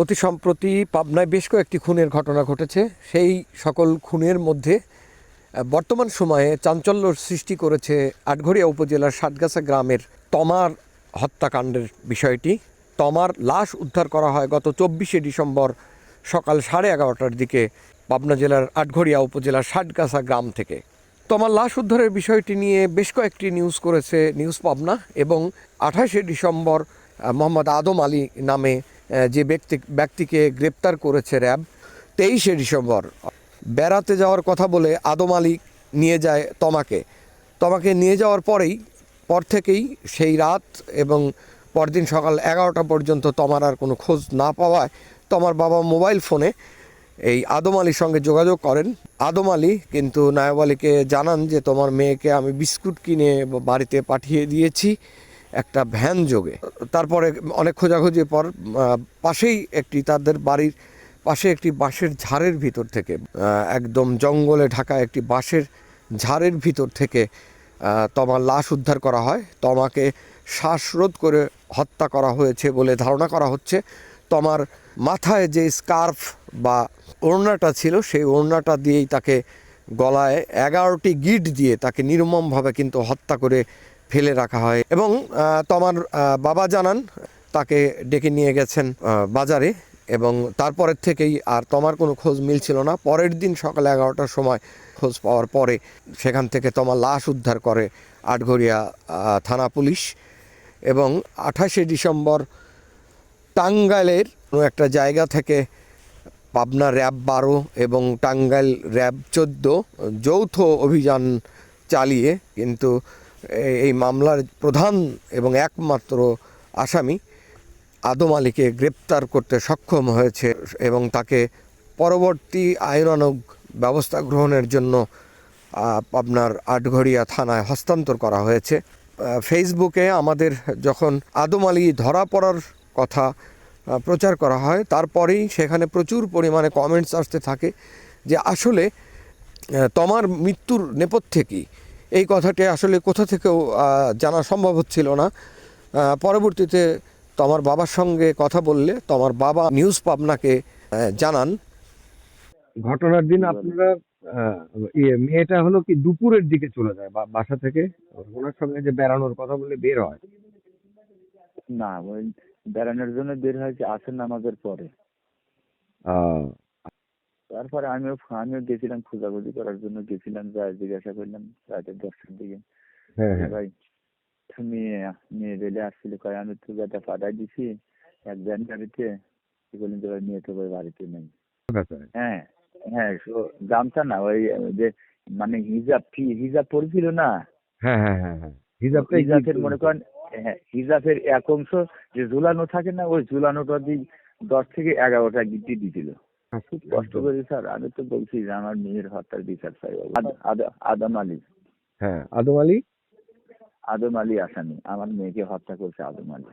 অতি সম্প্রতি পাবনায় বেশ কয়েকটি খুনের ঘটনা ঘটেছে। সেই সকল খুনের মধ্যে বর্তমান সময়ে চাঞ্চল্য সৃষ্টি করেছে আটঘরিয়া উপজেলার সাতগাছা গ্রামের তমার হত্যাকাণ্ডের বিষয়টি। তমার লাশ উদ্ধার করা হয় গত চব্বিশে ডিসেম্বর সকাল সাড়ে এগারোটার দিকে পাবনা জেলার আটঘরিয়া উপজেলার সাতগাছা গ্রাম থেকে। তমার লাশ উদ্ধারের বিষয়টি নিয়ে বেশ কয়েকটি নিউজ করেছে নিউজ পাবনা এবং আঠাশে ডিসেম্বর মোহাম্মদ আদম আলী নামে যে ব্যক্তি ব্যক্তিকে গ্রেপ্তার করেছে র্যাব, তেইশে ডিসেম্বর, বেড়াতে যাওয়ার কথা বলে আদম আলী নিয়ে যায় তমাকে। তমাকে নিয়ে যাওয়ার পরেই, পর থেকেই সেই রাত এবং পরদিন সকাল এগারোটা পর্যন্ত তমার আর কোনো খোঁজ না পাওয়ায় তমার বাবা মোবাইল ফোনে এই আদম আলীর সঙ্গে যোগাযোগ করেন। আদম আলী কিন্তু নায়ব আলীকে জানান যে, তোমার মেয়েকে আমি বিস্কুট কিনে বাড়িতে পাঠিয়ে দিয়েছি। একটা ভ্যান যোগে। তারপরে অনেক খোঁজাখুঁজির পর পাশেই একটি তাদের বাড়ির পাশে একটি বাঁশের ঝাড়ের ভিতর থেকে একদম জঙ্গলে ঢাকা একটি বাঁশের ঝাড়ের ভিতর থেকে তমার লাশ উদ্ধার করা হয়। তমাকে শ্বাসরোধ করে হত্যা করা হয়েছে বলে ধারণা করা হচ্ছে। তমার মাথায় যে স্কার্ফ বা ওড়নাটা ছিল, সেই ওড়নাটা দিয়েই তাকে গলায় এগারোটি গিট দিয়ে তাকে নির্মমভাবে কিন্তু হত্যা করে ফেলে রাখা হয় এবং তোমার বাবা জানান তাকে ডেকে নিয়ে গেছেন বাজারে এবং তারপরের থেকেই আর তোমার কোনো খোঁজ মিলছিল না। পরের দিন সকাল এগারোটার সময় খোঁজ পাওয়ার পরে সেখান থেকে তোমার লাশ উদ্ধার করে আটঘরিয়া থানা পুলিশ এবং আঠাশে ডিসেম্বর টাঙ্গাইলের কোনো একটা জায়গা থেকে পাবনা র্যাব বারো এবং টাঙ্গাইল র্যাব চোদ্দ যৌথ অভিযান চালিয়ে কিন্তু এই মামলার প্রধান এবং একমাত্র আসামি আদম আলীকে গ্রেপ্তার করতে সক্ষম হয়েছে এবং তাকে পরবর্তী আইনানুগ ব্যবস্থা গ্রহণের জন্য আপনার আটঘরিয়া থানায় হস্তান্তর করা হয়েছে। ফেসবুকে আমাদের যখন আদম আলী ধরা পড়ার কথা প্রচার করা হয়, তারপরেই সেখানে প্রচুর পরিমাণে কমেন্টস আসতে থাকে যে আসলে তোমার মৃত্যুর নেপথ্যে কি? এই কথাটি আসলে কোথা থেকেও জানা সম্ভব হচ্ছিল না। পরবর্তীতে তোমার বাবার সঙ্গে কথা বললে তোমার বাবা নিউজ পাবনাকে জানান। ঘটনার দিন আপনারা ইয়ে মেয়েটা হলো কি দুপুরের দিকে চলে যায় বা- বাসা থেকে? ওনার সঙ্গে যে বেড়ানোর কথা বলে বের হয়? না ওই বেড়ানোর জন্য বের হয় হয়েছে আসর আমাদের পরে। আহ, তারপরে আমিও আমিও গেছিলাম খোঁজাখুঁজি করার জন্য গেছিলাম যা জিজ্ঞাসা করলাম রাতের দশটার দিকে। হ্যাঁ হ্যাঁ। হ্যাঁ ভাই তুমি মেয়ে রেলে আসছিল কয় আমি তো যাতে পাঠাই দিছি এক ব্যান গাড়িতে বললেন যে ভাই মেয়ে তো ভাই বাড়িতে নেই। হ্যাঁ হ্যাঁ শো- জানতা না ওই যে মানে হিজাব কি হিজাব পড়ছিল না? হ্যাঁ হ্যাঁ হ্যাঁ হ্যাঁ। হিজাবের মনে করেন হ্যাঁ হিজাবের এক অংশ যে ঝুলানো থাকে না ওই ঝুলানোটা দিয়ে দশ থেকে এগারোটা গিট্টি দিছিল। আচ্ছা, খুব কষ্ট করি স্যার। আমি তো বলছি যে আমার মেয়ের হত্যার বিচার চাই আদম আলী। হ্যাঁ আদম আলী? আদম আলী আসামি। আমার মেয়েকে হত্যা করছে আদম আলী।